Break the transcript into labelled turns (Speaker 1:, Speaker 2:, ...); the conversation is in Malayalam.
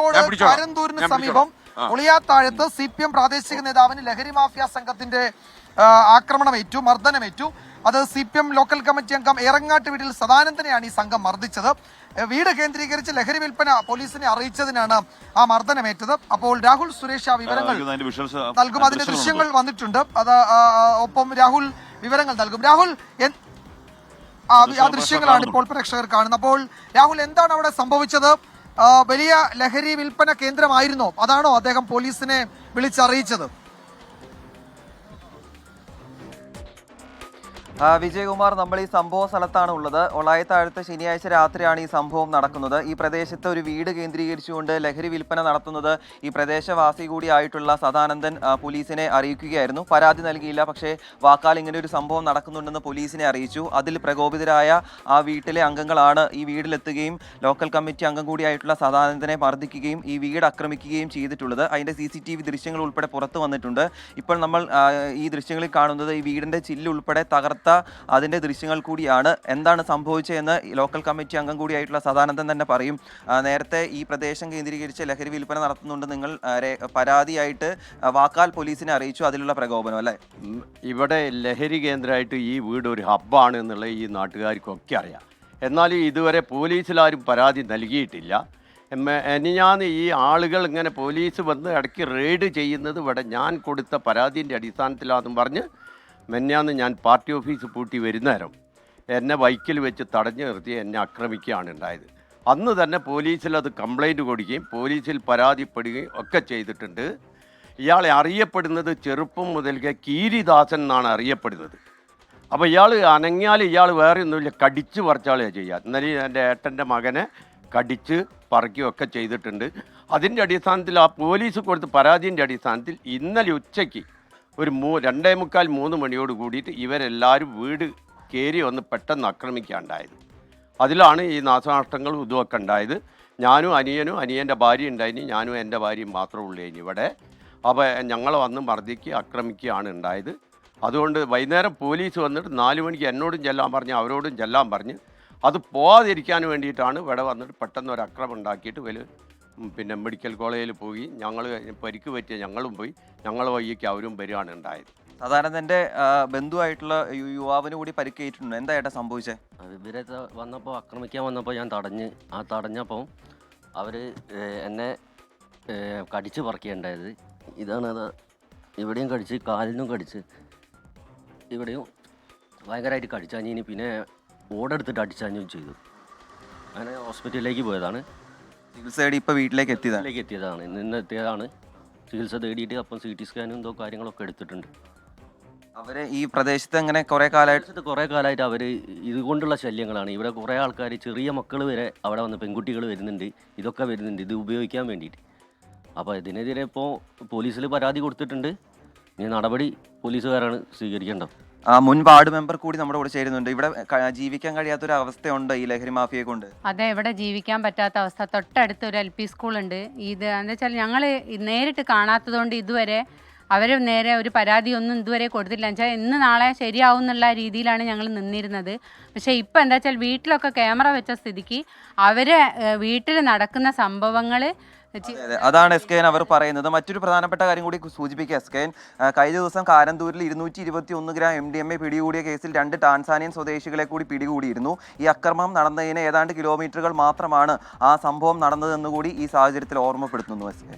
Speaker 1: കോഴിക്കോട് കാരന്തൂരിന് സമീപം ഉളിയാത്താഴത്ത് സി പി എം പ്രാദേശിക നേതാവിന് ലഹരി മാഫിയ സംഘത്തിന്റെ ആക്രമണമേറ്റു മർദ്ദനമേറ്റു. അത് C P M local committee അംഗം ഏറങ്ങാട്ട് വീട്ടിൽ സദാനന്ദനെയാണ് ഈ സംഘം മർദ്ദിച്ചത്. വീട് കേന്ദ്രീകരിച്ച് ലഹരി വിൽപ്പന പോലീസിനെ അറിയിച്ചതിനാണ് ആ മർദ്ദനമേറ്റത്. അപ്പോൾ രാഹുൽ സുരേഷ് ആ വിവരങ്ങൾ നൽകും. അതിന്റെ ദൃശ്യങ്ങൾ വന്നിട്ടുണ്ട്. അത് ഒപ്പം രാഹുൽ വിവരങ്ങൾ നൽകും. രാഹുൽ ആ ദൃശ്യങ്ങളാണ് ഇപ്പോൾ പ്രേക്ഷകർ കാണുന്നത്. അപ്പോൾ രാഹുൽ എന്താണ് അവിടെ സംഭവിച്ചത്? വലിയ ലഹരി വിൽപ്പന കേന്ദ്രമായിരുന്നോ. അതാണോ അദ്ദേഹം പോലീസിനെ വിളിച്ചറിയിച്ചത്?
Speaker 2: വിജയകുമാർ നമ്മൾ ഈ സംഭവ സ്ഥലത്താണ് ഉള്ളത്. ഒളായത്താഴത്ത് ശനിയാഴ്ച രാത്രിയാണ് ഈ സംഭവം നടക്കുന്നത്. ഈ പ്രദേശത്ത് ഒരു വീട് കേന്ദ്രീകരിച്ചുകൊണ്ട് ലഹരി വിൽപ്പന നടത്തുന്നത് ഈ പ്രദേശവാസി കൂടിയായിട്ടുള്ള സദാനന്ദൻ പോലീസിനെ അറിയിക്കുകയായിരുന്നു. പരാതി നൽകിയില്ല പക്ഷേ വാക്കാൽ ഇങ്ങനെ ഒരു സംഭവം നടക്കുന്നുണ്ടെന്ന് പോലീസിനെ അറിയിച്ചു. അതിൽ പ്രകോപിതരായ ആ വീട്ടിലെ അംഗങ്ങളാണ് ഈ വീട്ടിലെത്തുകയും ലോക്കൽ കമ്മിറ്റി അംഗം കൂടിയായിട്ടുള്ള സദാനന്ദനെ മർദ്ദിക്കുകയും ഈ വീട് ആക്രമിക്കുകയും ചെയ്തിട്ടുള്ളത്. അതിന്റെ സി സി ടി വി ദൃശ്യങ്ങൾ ഉൾപ്പെടെ പുറത്തു വന്നിട്ടുണ്ട്. ഇപ്പോൾ നമ്മൾ ഈ ദൃശ്യങ്ങളിൽ കാണുന്നത് ഈ വീടിന്റെ ചില്ല് ഉൾപ്പെടെ തകർത്ത അതിന്റെ ദൃശ്യങ്ങൾ കൂടിയാണ്. എന്താണ് സംഭവിച്ചതെന്ന് ലോക്കൽ കമ്മിറ്റി അംഗം കൂടിയായിട്ടുള്ള സദാനന്ദൻ തന്നെ പറയും. നേരത്തെ ഈ പ്രദേശം കേന്ദ്രീകരിച്ച് ലഹരി വിൽപ്പന നടത്തുന്നുണ്ട് നിങ്ങൾ പരാതിയായിട്ട് വാക്കാൽ പോലീസിനെ അറിയിച്ചു. അതിലുള്ള പ്രകോപനം അല്ലേ?
Speaker 3: ഇവിടെ ലഹരി കേന്ദ്രമായിട്ട് ഈ വീട് ഒരു ഹബ്ബാണ് എന്നുള്ള ഈ നാട്ടുകാർക്കൊക്കെ അറിയാം. എന്നാൽ ഇതുവരെ പോലീസിലാരും പരാതി നൽകിയിട്ടില്ല. ഞാൻ ഈ ആളുകൾ ഇങ്ങനെ പോലീസ് വന്ന് ഇടയ്ക്ക് റെയ്ഡ് ചെയ്യുന്നത് ഇവിടെ ഞാൻ കൊടുത്ത പരാതിന്റെ അടിസ്ഥാനത്തിലാണെന്നും പറഞ്ഞ് മെന്നാന്ന് ഞാൻ പാർട്ടി ഓഫീസ് പൂട്ടി വരുന്നേരം എന്നെ ബൈക്കിൽ വെച്ച് തടഞ്ഞു നിർത്തി എന്നെ ആക്രമിക്കുകയാണ് ഉണ്ടായത്. അന്ന് തന്നെ പോലീസിൽ അത് കംപ്ലൈന്റ് കൊടുക്കുകയും പോലീസിൽ പരാതിപ്പെടുകയും ഒക്കെ ചെയ്തിട്ടുണ്ട്. ഇയാളെ അറിയപ്പെടുന്നത് ചെറുപ്പം മുതൽക്കേ കീരിദാസൻ എന്നാണ് അറിയപ്പെടുന്നത്. അപ്പോൾ ഇയാൾ അനങ്ങിയാൽ ഇയാൾ വേറെ ഒന്നുമില്ല കടിച്ച് പറിച്ചാളെ ചെയ്യുക. ഇന്നലെ എന്റെ ഏട്ടന്റെ മകനെ കടിച്ച് പറിക്കുകയൊക്കെ ചെയ്തിട്ടുണ്ട്. അതിന്റെ അടിസ്ഥാനത്തിൽ ആ പോലീസ് കൊടുത്ത പരാതിന്റെ അടിസ്ഥാനത്തിൽ ഇന്നലെ ഉച്ചയ്ക്ക് ഒരു മൂ രണ്ടേ മുക്കാൽ മൂന്ന് മണിയോട് കൂടിയിട്ട് ഇവരെല്ലാവരും വീട് കയറി വന്ന് പെട്ടെന്ന് ആക്രമിക്കുകയുണ്ടായത് അതിലാണ് ഈ നാശനഷ്ടങ്ങളും ഇതുമൊക്കെ ഉണ്ടായത് ഞാനും അനിയനും അനിയന്റെ ഭാര്യ ഉണ്ടായിനി. ഞാനും എന്റെ ഭാര്യയും മാത്രമേ ഉള്ളൂ ഇനി ഇവിടെ. അപ്പോൾ ഞങ്ങൾ വന്ന് മർദ്ദിക്ക് ആക്രമിക്കുകയാണ് ഉണ്ടായത്. അതുകൊണ്ട് വൈകുന്നേരം പോലീസ് വന്നിട്ട് നാല് മണിക്ക് എന്നോടും ചെല്ലാൻ പറഞ്ഞ് അവരോടും ചെല്ലാൻ പറഞ്ഞ് അത് പോവാതിരിക്കാൻ വേണ്ടിയിട്ടാണ് ഇവിടെ വന്നിട്ട് പെട്ടെന്ന് ഒരു അക്രമം ഉണ്ടാക്കിയിട്ട് വലിയ പിന്നെ മെഡിക്കൽ കോളേജിൽ പോയി ഞങ്ങൾ പരിക്ക് പറ്റിയ ഞങ്ങളും പോയി ഞങ്ങൾ വഴിക്ക് അവരും വരികയാണ് ഉണ്ടായത്.
Speaker 2: സാധാരണ എന്റെ ബന്ധുവായിട്ടുള്ള യു- യുവാവിന് കൂടി പരിക്കേറ്റിട്ടുണ്ട്. എന്താ ഏട്ടാ സംഭവിച്ചേ?
Speaker 4: അത് ഇവരെ ത- വന്നപ്പോൾ ആക്രമിക്കാൻ വന്നപ്പോൾ ഞാൻ തടഞ്ഞ് ആ തടഞ്ഞപ്പോൾ അവർ എന്നെ ഏ, കടിച്ച് പറിക്കുകയുണ്ടായത് ഇതാണ് അത് ഇവിടെയും കടിച്ച് കാലിനും കടിച്ച് ഇവിടെയും ഭയങ്കരമായിട്ട് കടിച്ചാഞ്ഞിനി പിന്നെ ഓടെടുത്തിട്ട് അടിച്ചാഞ്ഞും ചെയ്തു. അങ്ങനെ ഹോസ്പിറ്റലിലേക്ക് പോയതാണ്.
Speaker 2: ചികിത്സ തേടി ഇപ്പൊ വീട്ടിലേക്ക് എത്തിയതാണ്
Speaker 4: വീട്ടിലേക്ക് എത്തിയതാണ്. നിന്ന് എത്തിയതാണ്. ചികിത്സ തേടിയിട്ട് അപ്പം സി ടി സ്കാനും എന്തോ കാര്യങ്ങളൊക്കെ എടുത്തിട്ടുണ്ട്.
Speaker 2: അവർ ഈ പ്രദേശത്ത് അങ്ങനെ കുറെ കാലമായിട്ട്
Speaker 4: പ്രദേശത്ത് കുറേ കാലമായിട്ട് അവർ ഇതുകൊണ്ടുള്ള ശല്യങ്ങളാണ്. ഇവിടെ കുറേ ആൾക്കാർ ചെറിയ മക്കൾ വരെ അവിടെ വന്ന് പെൺകുട്ടികൾ വരുന്നുണ്ട്. ഇതൊക്കെ വരുന്നുണ്ട്. ഇത് ഉപയോഗിക്കാൻ വേണ്ടിയിട്ട്. അപ്പോൾ ഇതിനെതിരെ ഇപ്പോൾ പോലീസിൽ പരാതി കൊടുത്തിട്ടുണ്ട്. ഇനി നടപടി പോലീസുകാരാണ് സ്വീകരിക്കേണ്ടത്.
Speaker 2: മുൻ വാർഡ് മെമ്പർ കൂടി നമ്മുടെ കൂടെ ചേരുന്നുണ്ട്. ഇവിടെ ജീവിക്കാൻ കഴിയാത്ത ഒരു അവസ്ഥയുണ്ട് ഈ ലഹരി മാഫിയെ കൊണ്ട്.
Speaker 5: അതെ ഇവിടെ ജീവിക്കാൻ പറ്റാത്ത അവസ്ഥ. തൊട്ടടുത്ത് ഒരു എൽ പി സ്കൂളുണ്ട്. ഇത് എന്താ വെച്ചാൽ ഞങ്ങൾ നേരിട്ട് കാണാത്തതുകൊണ്ട് ഇതുവരെ അവർ നേരെ ഒരു പരാതി ഒന്നും ഇതുവരെ കൊടുത്തില്ല. വെച്ചാൽ ഇന്ന് നാളെ ശരിയാവും എന്നുള്ള രീതിയിലാണ് ഞങ്ങൾ നിന്നിരുന്നത്. പക്ഷേ ഇപ്പം എന്താ വെച്ചാൽ വീട്ടിലൊക്കെ ക്യാമറ വെച്ച സ്ഥിതിക്ക് അവർ വീട്ടിൽ നടക്കുന്ന സംഭവങ്ങൾ.
Speaker 2: അതാണ് എസ് കെ എൻ അവർ പറയുന്നത്. മറ്റൊരു പ്രധാനപ്പെട്ട കാര്യം കൂടി സൂചിപ്പിക്കുക എസ് കെ എൻ കഴിഞ്ഞ ദിവസം കാരന്തൂരിൽ ഇരുന്നൂറ്റി ഇരുപത്തി ഒന്ന് gram M D M A പിടികൂടിയ കേസിൽ രണ്ട് ടാൻസാനിയൻ സ്വദേശികളെ കൂടി പിടികൂടിയിരുന്നു. ഈ അക്രമം നടന്നതിന് ഏതാണ്ട് കിലോമീറ്ററുകൾ മാത്രമാണ് ആ സംഭവം നടന്നതെന്ന് കൂടി ഈ സാഹചര്യത്തിൽ ഓർമ്മപ്പെടുത്തുന്നു എസ് കെ